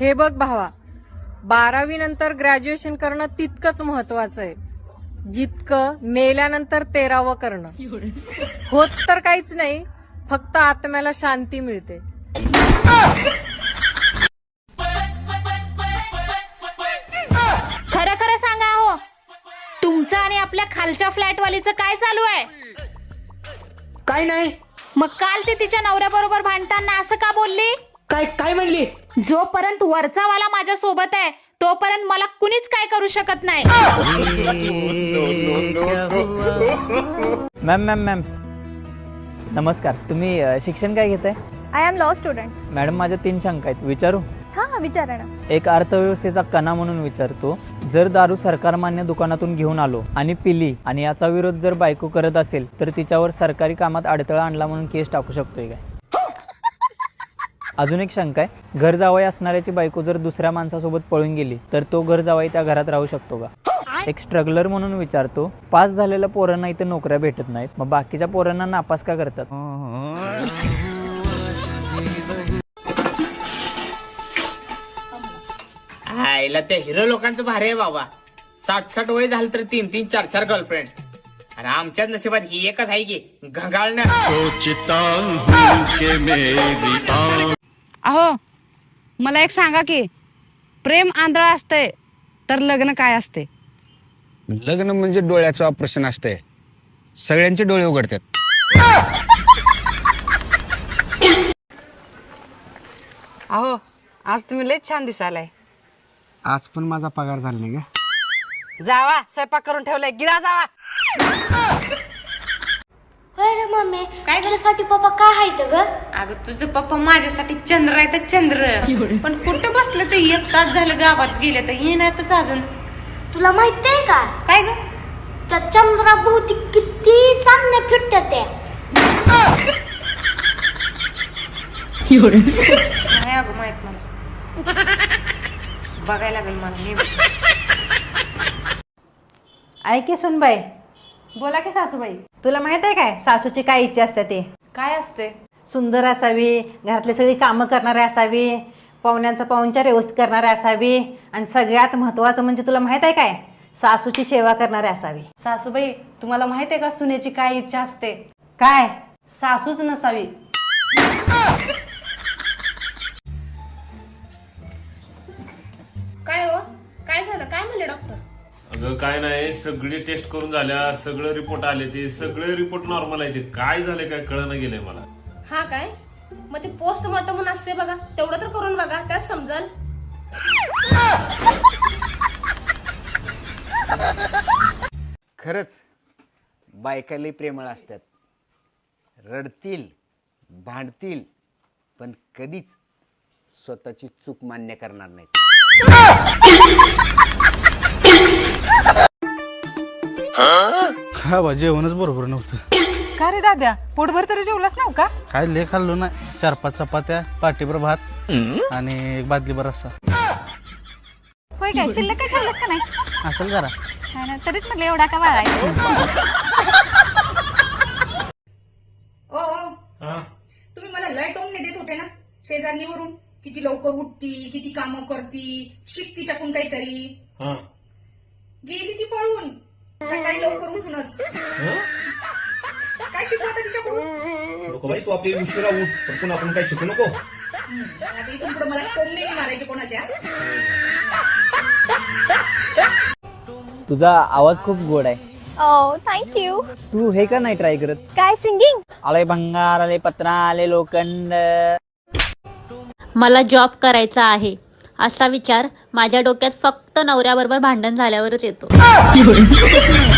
हे बघ भावा बारावी नंतर ग्रॅज्युएशन करणं तितकंच महत्वाचं आहे. जितकं मेल्यानंतर तेरावं करणं. होत तर काहीच नाही फक्त आत्म्याला शांती मिळते. खरं खरं सांगा हो तुमचं आणि आपल्या खालच्या फ्लॅटवालीचं काय चालू आहे? काय नाही. मग काल ते तिच्या नवऱ्याबरोबर भांडताना असं का बोलली? काय काय म्हणली? जोपर्यंत वरचा वाला माझ्या सोबत आहे तोपर्यंत मला कुणीच काय करू शकत नाही. मॅम मॅम मॅम नमस्कार. तुम्ही अ, शिक्षण काय घेताय? I am law student madam माझ्या तीन शंका आहेत. विचारू? हां हां विचारा ना. एक अर्थव्यवस्थेचा कणा म्हणून विचारतो. जर दारू सरकारमान्य दुकानातून घेऊन आलो आणि पिली आणि याचा विरोध जर बायको करत असेल तर तिच्यावर सरकारी कामात अडथळा आणला म्हणून केस टाकू शकतोय काय? अजून एक शंका आहे. घर जावई असणाऱ्याची बायको जर दुसऱ्या माणसासोबत पळून गेली तर तो घर जावाई त्या घरात राहू शकतो का? एक स्ट्रगलर म्हणून विचारतो पास झालेल्या पोरांना इथे नोकऱ्या भेटत नाहीत मग बाकीच्या पोरांना नापास का करतात? आईला त्या हिरो लोकांचं भारी आहे बाबा. साठ साठ वय झालं तर तीन तीन चार चार गर्लफ्रेंड आणि आमच्याच नशिबात ही एकच आहे की घंगाळणं सोचता हूँ कि मेरी आँख अहो मला एक सांगा की प्रेम आंधळा असतंय तर लग्न काय असते लग्न म्हणजे डोळ्याचं ऑपरेशन असतंय. सगळ्यांचे डोळे उघडतात. अहो आज तुम्ही लय छान दिसालाय आज पण माझा पगार झाला नाही का? जावा स्वयंपाक करून ठेवलाय गिळा जावा. होय रे मम्मी. काय तुझ्यासाठी पप्पा काय आहेत ग? अगं तुझं पप्पा माझ्यासाठी चंद्र आहे तर चंद्र. पण कुठं बसलं तर एक तास झालं गावात गेले तर येणारच अजून. तुला माहितीये का? काय ग? त्या चंद्राभोवती किती चांगल्या फिरत्या त्या. नाही अगं माहीत मला बघायला लागेल मला मी ऐके सुनबाई बोला की सासूबाई. तुला माहीत आहे काय? सासूची काय इच्छा असते ते? काय असते? सुंदर असावी घरातली सगळी कामं करणारी असावी पाहुण्यांचा पाहुणचार व्यवस्थित करणारी असावी आणि सगळ्यात महत्त्वाचं म्हणजे तुला माहीत आहे काय? सासूची सेवा करणारी असावी. सासूबाई तुम्हाला माहीत आहे का सुनेची काय इच्छा असते? काय? सासूच नसावी. अगं काय नाही सगळी टेस्ट करून झाल्या सगळे रिपोर्ट आले ते सगळे रिपोर्ट नॉर्मल आहे ते काय झाले काय कळणं गेलंय मला. हा काय? मग ते पोस्टमॉर्टम असते बघा. तेवढं तर करून बघा त्यात समजल. खरंच बायका लई प्रेमळ असतात. रडतील भांडतील पण कधीच स्वतःची चूक मान्य करणार नाहीत. हा बा जेवणच बरोबर नव्हतं. का रे दाद्या? पोटभर तरी जेवलास ना का? काय लय खाल्लो ना चार पाच चपात्या पाठीभर भात आणि एक बादलीभर रस्सा होय काय शिल्लक काय ठेवलंस का नाही? असेल जरा. हा ना, तरीच म्हटलं एवढा का वाळायचं ओ तुम्ही मला लय टोमणे देत होते ना शेजारणीवरून? किती लवकर उठती किती कामं करती शिक तिच्याकडून काहीतरी. गेली ती पळून. सकाळी लवकर उठूनच. काय शिकू आता तिच्याकडून? नको बाई तू आपली उशिरा उठ. पण पुन्हा आपण काही शिकू नको. आता इथून पुढे मला नाही मारायचे कोणाच्या. तुझा आवाज खूप गोड आहे. ओ थँक्यू तू हे का नाही ट्राय करत? काय सिंगिंग आले भंगार आले पत्रा आले लोखंड. मला जॉब करायचा आहे. असा विचार माझ्या डोक्यात फक्त नवऱ्याबरोबर भांडण झाल्यावरच येतो.